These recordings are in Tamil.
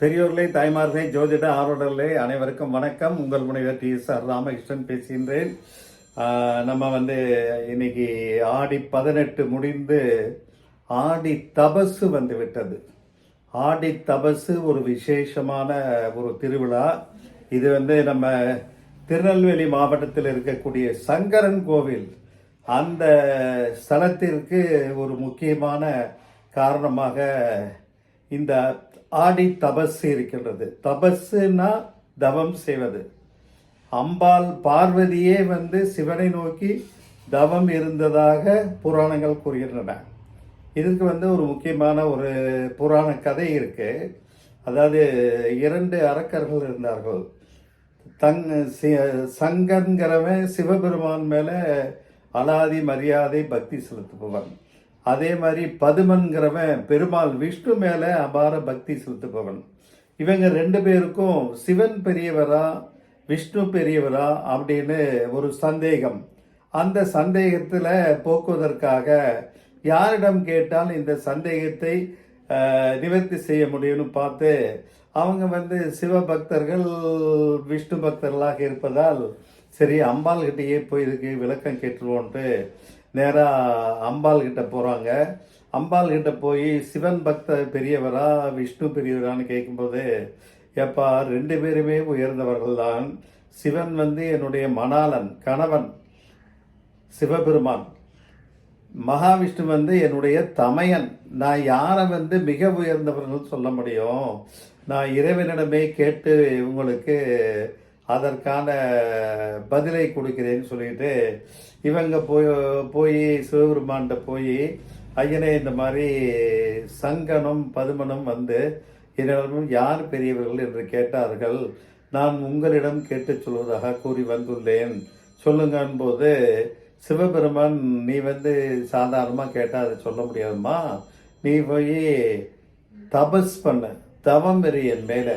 பெரியோர்களே தாய்மார்களே ஜோதிட ஆர்வலர்களே அனைவருக்கும் வணக்கம். உங்கள் முனைவர் டி எஸ் ஆர் ராமகிருஷ்ணன் பேசுகின்றேன். நம்ம வந்து இன்னைக்கு ஆடி பதினெட்டு முடிந்து ஆடி தபசு வந்து விட்டது. ஆடி தபசு ஒரு விசேஷமான ஒரு திருவிழா. இது வந்து நம்ம திருநெல்வேலி மாவட்டத்தில் இருக்கக்கூடிய சங்கரன் கோவில். அந்த ஸ்தலத்திற்கு ஒரு முக்கியமான காரணமாக இந்த ஆடி தபஸ் இருக்கின்றது. தபஸ்னா தவம் செய்வது. அம்பாள் பார்வதியே வந்து சிவனை நோக்கி தவம் இருந்ததாக புராணங்கள் கூறுகின்றன. இதுக்கு வந்து ஒரு முக்கியமான ஒரு புராண கதை இருக்கு. அதாவது இரண்டு அரக்கர்கள் இருந்தார்கள். தங் சி- சங்கங்கிறவன் சிவபெருமான் மேலே அலாதி மரியாதை பக்தி செலுத்துபவன். அதே மாதிரி பதுமன்கிறவன் பெருமாள் விஷ்ணு மேலே அபார பக்தி செலுத்துபவன். இவங்க ரெண்டு பேருக்கும் சிவன் பெரியவரா விஷ்ணு பெரியவரா அப்படின்னு ஒரு சந்தேகம். அந்த சந்தேகத்தில் போக்குவதற்காக யாரிடம் கேட்டால் இந்த சந்தேகத்தை நிவர்த்தி செய்ய முடியும்னு பார்த்து அவங்க வந்து சிவ பக்தர்கள் விஷ்ணு பக்தர்களாக இருப்பதால் சரி அம்பாள்கிட்டயே போய் இதுக்கு விளக்கம் கேட்டுருவோன்ட்டு நேராக அம்பாள் கிட்ட போகிறாங்க அம்பாள் கிட்ட போய் சிவன் பக்தர் பெரியவரா விஷ்ணு பெரியவரான்னு கேட்கும்போது எப்பா ரெண்டு பேருமே உயர்ந்தவர்கள் தான். சிவன் வந்து என்னுடைய மணாளன் கணவன் சிவபெருமான். மகாவிஷ்ணு வந்து என்னுடைய தமையன். நான் யாரை வந்து மிக உயர்ந்தவர்கள் சொல்ல முடியும்? நான் இறைவனிடமே கேட்டு உங்களுக்கு அதற்கான பதிலை கொடுக்கிறேன்னு சொல்லிட்டு இவங்க போய் போய் சிவபெருமான்கிட்ட போய் ஐயனே இந்த மாதிரி சங்கனும் பதுமனும் வந்து என்னிடம் யார் பெரியவர்கள் என்று கேட்டார்கள். நான் உங்களிடம் கேட்டுச் சொல்வதாக கூறி வந்துள்ளேன். சொல்லுங்கன் போது சிவபெருமான் நீ வந்து சாதாரணமாக கேட்டால் அதை சொல்ல முடியாதும்மா. நீ போய் தபஸ் பண்ண. தவம் என் மேலே.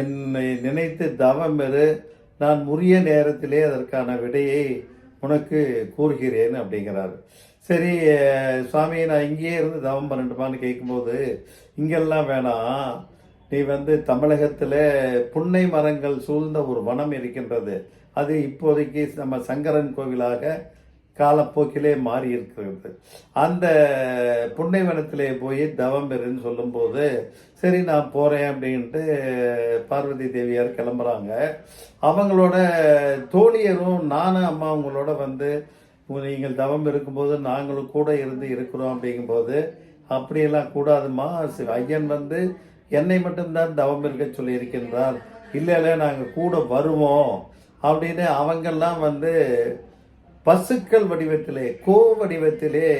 என்னை நினைத்து தவம் இரு. நான் உரிய நேரத்திலே அதற்கான விடையை உனக்கு கூறுகிறேன் அப்படிங்கிறார். சரி சுவாமி நான் இங்கேயே இருந்து தவம் பண்ணட்டுமான்னு கேட்கும்போது இங்கெல்லாம் வேணாம் நீ வந்து தமிழகத்தில் புன்னை மரங்கள் சூழ்ந்த ஒரு வனம் இருக்கின்றது. அது இப்போதைக்கு நம்ம சங்கரன் கோவிலாக காலப்போக்கிலே மாறி இருக்கிறது. அந்த புண்ணைவனத்திலே போய் தவம் பெறுன்னு சொல்லும்போது சரி நான் போகிறேன் அப்படின்ட்டு பார்வதி தேவியார் கிளம்புறாங்க. அவங்களோட தோழியரும் நானும் அம்மா அவங்களோட வந்து நீங்கள் தவம் இருக்கும்போது நாங்களும் கூட இருந்து இருக்கிறோம் அப்படிங்கும்போது அப்படியெல்லாம் கூடாதுமா? ஐயன் வந்து என்னை மட்டும்தான் தவம் இருக்க சொல்லி இருக்கின்றார் இல்லை இல்லை நாங்கள் கூட வருவோம் அப்படின்னு அவங்கெல்லாம் வந்து பசுக்கள் வடிவத்திலே கோ வடிவத்திலே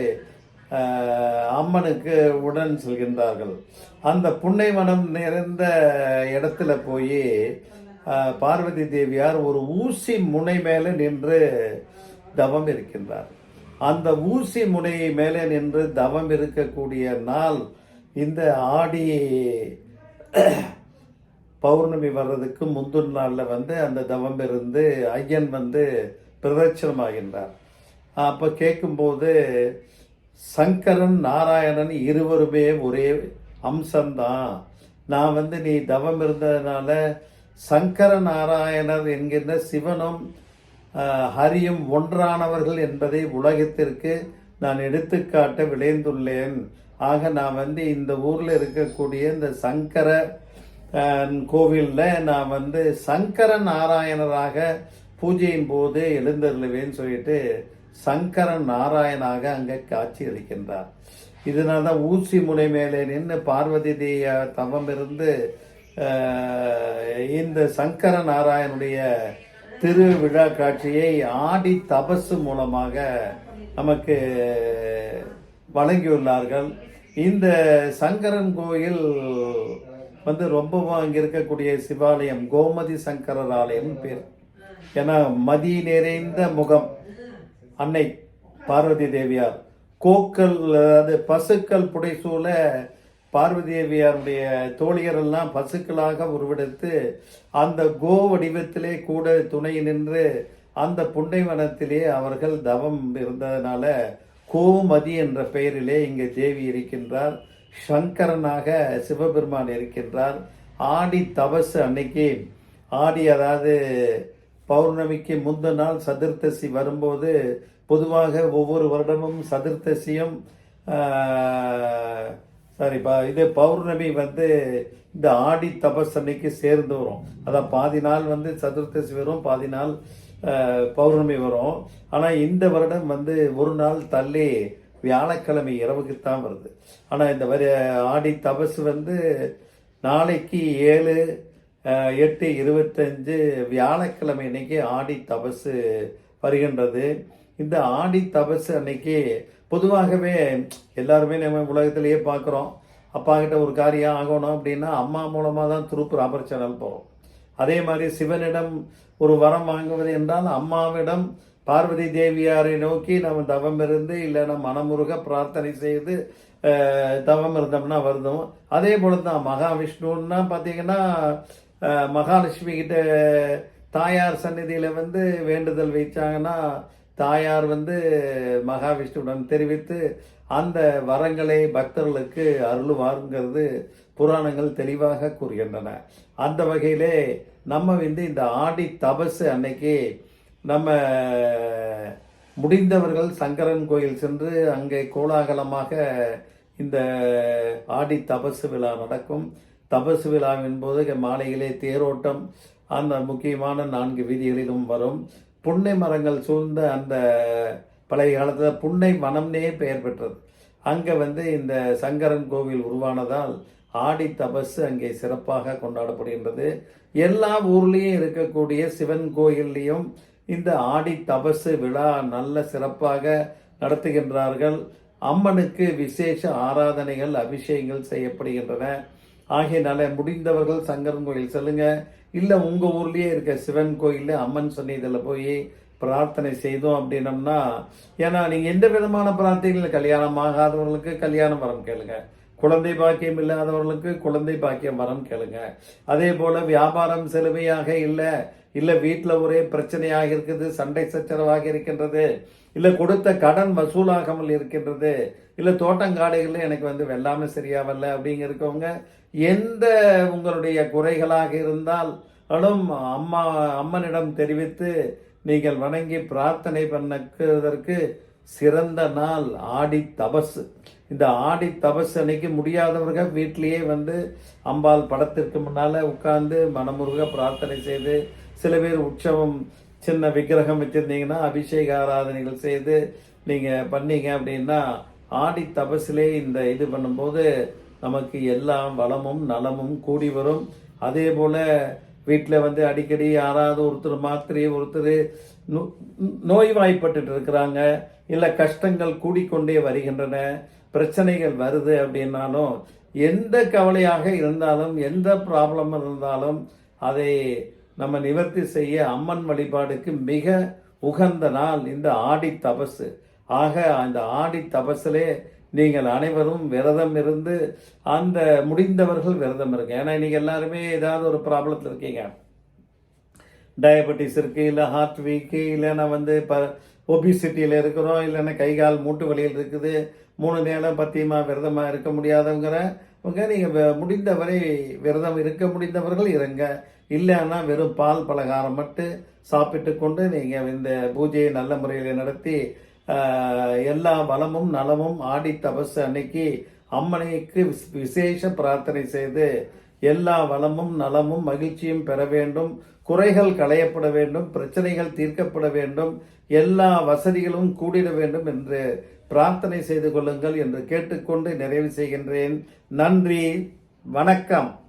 அம்மனுக்கு உடன் செல்கின்றார்கள். அந்த புன்னைவனம் நிறைந்த இடத்துல போய் பார்வதி தேவியார் ஒரு ஊசி முனை மேலே நின்று தவம் இருக்கின்றார். அந்த ஊசி முனை மேலே நின்று தவம் இருக்கக்கூடிய நாள் இந்த ஆடி பௌர்ணமி வர்றதுக்கு முந்தின நாளில் வந்து அந்த தவம் இருந்து ஐயன் வந்து பிரதட்சணமாகின்றார். அப்போ கேட்கும்போது சங்கரன் நாராயணன் இருவருமே ஒரே அம்சம்தான். நான் வந்து நீ தவம் இருந்ததுனால சங்கர நாராயணர் என்கின்ற சிவனும் ஹரியும் ஒன்றானவர்கள் என்பதை உலகத்திற்கு நான் எடுத்துக்காட்ட விளைந்துள்ளேன் ஆக நான் வந்து இந்த ஊரில் இருக்கக்கூடிய இந்த சங்கர கோவிலில் நான் வந்து சங்கர நாராயணராக பூஜையின் போது எழுந்தருளுவேன்னு சொல்லிட்டு சங்கரன் நாராயணாக அங்கே காட்சி அளிக்கின்றார். இதனால தான் ஊசி முனை மேலே நின்று பார்வதி தேய தவம் இருந்து இந்த சங்கர நாராயணுடைய திருவிழா காட்சியை ஆடி தபசு மூலமாக நமக்கு வழங்கியுள்ளார்கள். இந்த சங்கரன் கோயில் வந்து ரொம்பவும் அங்கே இருக்கக்கூடிய சிவாலயம் கோமதி சங்கரர் ஆலயம் பேர். ஏன்னா மதி நிறைந்த முகம் அன்னை பார்வதி தேவியார். கோக்கள் அதாவது பசுக்கள் புடைசூழ பார்வதி தேவியாருடைய தோழியரெல்லாம் பசுக்களாக உருவெடுத்து அந்த கோ வடிவத்திலே கூட துணை நின்று அந்த புண்டைவனத்திலே அவர்கள் தவம் இருந்ததனால கோமதி என்ற பெயரிலே இங்கே தேவி இருக்கின்றார். சங்கரனாக சிவபெருமான் இருக்கின்றார். ஆடி தபசு அன்னைக்கு ஆடி அதாவது பௌர்ணமிக்கு முந்தின நாள் சதுர்த்தசி வரும்போது பொதுவாக ஒவ்வொரு வருடமும் சதுர்த்தசியும் சாரிப்பா இது பௌர்ணமி வந்து இந்த ஆடி தபஸ் அன்னைக்கு சேர்ந்து வரும். அதான் பாதி நாள் வந்து சதுர்த்தசி வரும் பாதி நாள் பௌர்ணமி வரும். ஆனால் இந்த வருடம் வந்து ஒரு நாள் தள்ளி வியாழக்கிழமை இரவுக்கு தான் வருது. ஆனால் இந்த வரி ஆடி தபசு வந்து நாளைக்கு ஏழு எட்டு இருபத்தஞ்சு வியாழக்கிழமை அன்னைக்கு ஆடி தபசு வருகின்றது. இந்த ஆடி தபசு அன்னைக்கு பொதுவாகவே எல்லாருமே நம்ம உலகத்திலேயே பார்க்குறோம். அப்பா கிட்ட ஒரு காரியம் ஆகணும் அப்படின்னா அம்மா மூலமாக தான் திருப்பூர் ராபர் சேனல் போகிறோம் அதே மாதிரி சிவனிடம் ஒரு வரம் வாங்குவது என்றால் அம்மாவிடம் பார்வதி தேவியாரை நோக்கி நம்ம தவம் இருந்து இல்லைன்னா மனமுருக பிரார்த்தனை செய்து தவம் இருந்தோம்னா வருதும். அதே போல தான் மகாவிஷ்ணுன்னா பார்த்தீங்கன்னா மகாலட்சுமி கிட்ட தாயார் சந்நிதியில் வந்து வேண்டுதல் வைச்சாங்கன்னா தாயார் வந்து மகாவிஷ்ணுவுடன் தெரிவித்து அந்த வரங்களை பக்தர்களுக்கு அருளுவாருங்கிறது புராணங்கள் தெளிவாக கூறுகின்றன. அந்த வகையிலே நம்ம வந்து இந்த ஆடி தபசு அன்னைக்கு நம்ம முடிந்தவர்கள் சங்கரன் கோயில் சென்று அங்கே கோலாகலமாக இந்த ஆடி தபசு விழா நடக்கும். தபசு விழாவின் போது மாலையிலே தேரோட்டம் அந்த முக்கியமான நான்கு வீதிகளிலும் வரும். புன்னை மரங்கள் சூழ்ந்த அந்த பழைய காலத்தில் புன்னை மனம்னே பெயர் பெற்றது. அங்கே வந்து இந்த சங்கரன் கோவில் உருவானதால் ஆடி தபசு அங்கே சிறப்பாக கொண்டாடப்படுகின்றது. எல்லா ஊர்லேயும் இருக்கக்கூடிய சிவன் கோயில்லையும் இந்த ஆடி தபசு விழா நல்ல சிறப்பாக நடத்துகின்றார்கள். அம்மனுக்கு விசேஷ ஆராதனைகள் அபிஷேகங்கள் செய்யப்படுகின்றன. ஆகையினால முடிந்தவர்கள் சங்கரன் கோயில் செல்லுங்க. இல்லை உங்கள் ஊர்லேயே இருக்க சிவன் கோயிலில் அம்மன் சன்னிதியில் போய் பிரார்த்தனை செய்தோம் அப்படின்னம்னா ஏன்னா நீங்கள் எந்த விதமான பிரார்த்தனைகள் கல்யாணம் ஆகாதவர்களுக்கு கல்யாணம் வரம் கேளுங்க. குழந்தை பாக்கியம் இல்லாதவர்களுக்கு குழந்தை பாக்கியம் வரம் கேளுங்க. அதே போல் வியாபாரம் செலுவையாக இல்லை இல்லை வீட்டில் ஒரே பிரச்சனையாக இருக்குது சண்டை சச்சரவாக இருக்கின்றது இல்லை கொடுத்த கடன் வசூலாகாமல் இருக்கின்றது இல்லை தோட்டங்காடுகளில் எனக்கு வந்து வெள்ளாமை சரியாகல வரல அப்படிங்க இருக்கவங்க எந்த உங்களுடைய குறைகளாக இருந்தால் அம்மா அம்மனிடம் தெரிவித்து நீங்கள் வணங்கி பிரார்த்தனை பண்ணக்குவதற்கு சிறந்த நாள் ஆடி தபசு. இந்த ஆடி தபஸ் அன்னைக்கு முடியாதவர்கள் வீட்டிலேயே வந்து அம்பாள் படத்திற்கு முன்னால் உட்கார்ந்து மனமுருக பிரார்த்தனை செய்து சில பேர் உற்சவம் சின்ன விக்கிரகம் வச்சுருந்தீங்கன்னா அபிஷேக ஆராதனைகள் செய்து நீங்கள் பண்ணீங்க அப்படின்னா ஆடி தபசிலே இந்த இது பண்ணும்போது நமக்கு எல்லாம் வளமும் நலமும் கூடி வரும். அதே போல் வீட்டில் வந்து அடிக்கடி யாராவது ஒருத்தர் மாத்திரை ஒருத்தர் நோ- நோய்வாய்ப்பட்டுட்டு இருக்கிறாங்க. இல்லை கஷ்டங்கள் கூடிக்கொண்டே வருகின்றன. பிரச்சனைகள் வருது அப்படின்னாலும் எந்த கவலையாக இருந்தாலும் எந்த ப்ராப்ளம் இருந்தாலும் அதை நம்ம நிவர்த்தி செய்ய அம்மன் வழிபாடுக்கு மிக உகந்த நாள் இந்த ஆடி தபசு. ஆக அந்த ஆடி தபசிலே நீங்கள் அனைவரும் விரதம் இருந்து அந்த முடிந்தவர்கள் விரதம் இருங்க. ஏன்னா இன்றைக்கி எல்லாருமே ஏதாவது ஒரு ப்ராப்ளத்தில் இருக்கீங்க. டயபெட்டிஸ் இருக்குது இல்லை ஹார்ட் வீக்கு இல்லைன்னா வந்து இப்போ ஒபிசிட்டியில் இருக்கிறோம் இல்லைன்னா கை கால் மூட்டு வலியில் இருக்குது மூணு நேரம் பத்தியமாக விரதமாக இருக்க முடியாதவங்கிற உங்க நீங்கள் முடிந்தவரை விரதம் இருக்க முடிந்தவர்கள் இருங்க. இல்லைன்னா வெறும் பால் பலகாரம் மட்டும் சாப்பிட்டு கொண்டு நீங்கள் இந்த பூஜையை நல்ல முறையில் நடத்தி எல்லா வளமும் நலமும் ஆடி தபசு அன்னைக்கு அம்மனைக்கு விஸ்- விசேஷ பிரார்த்தனை செய்து எல்லா வளமும் நலமும் மகிழ்ச்சியும் பெற வேண்டும். குறைகள் களையப்பட வேண்டும். பிரச்சனைகள் தீர்க்கப்பட வேண்டும். எல்லா வசதிகளும் கூடிட வேண்டும் என்று பிரார்த்தனை செய்து கொள்ளுங்கள் என்று கேட்டுக்கொண்டு நிறைவு செய்கின்றேன். நன்றி. வணக்கம்.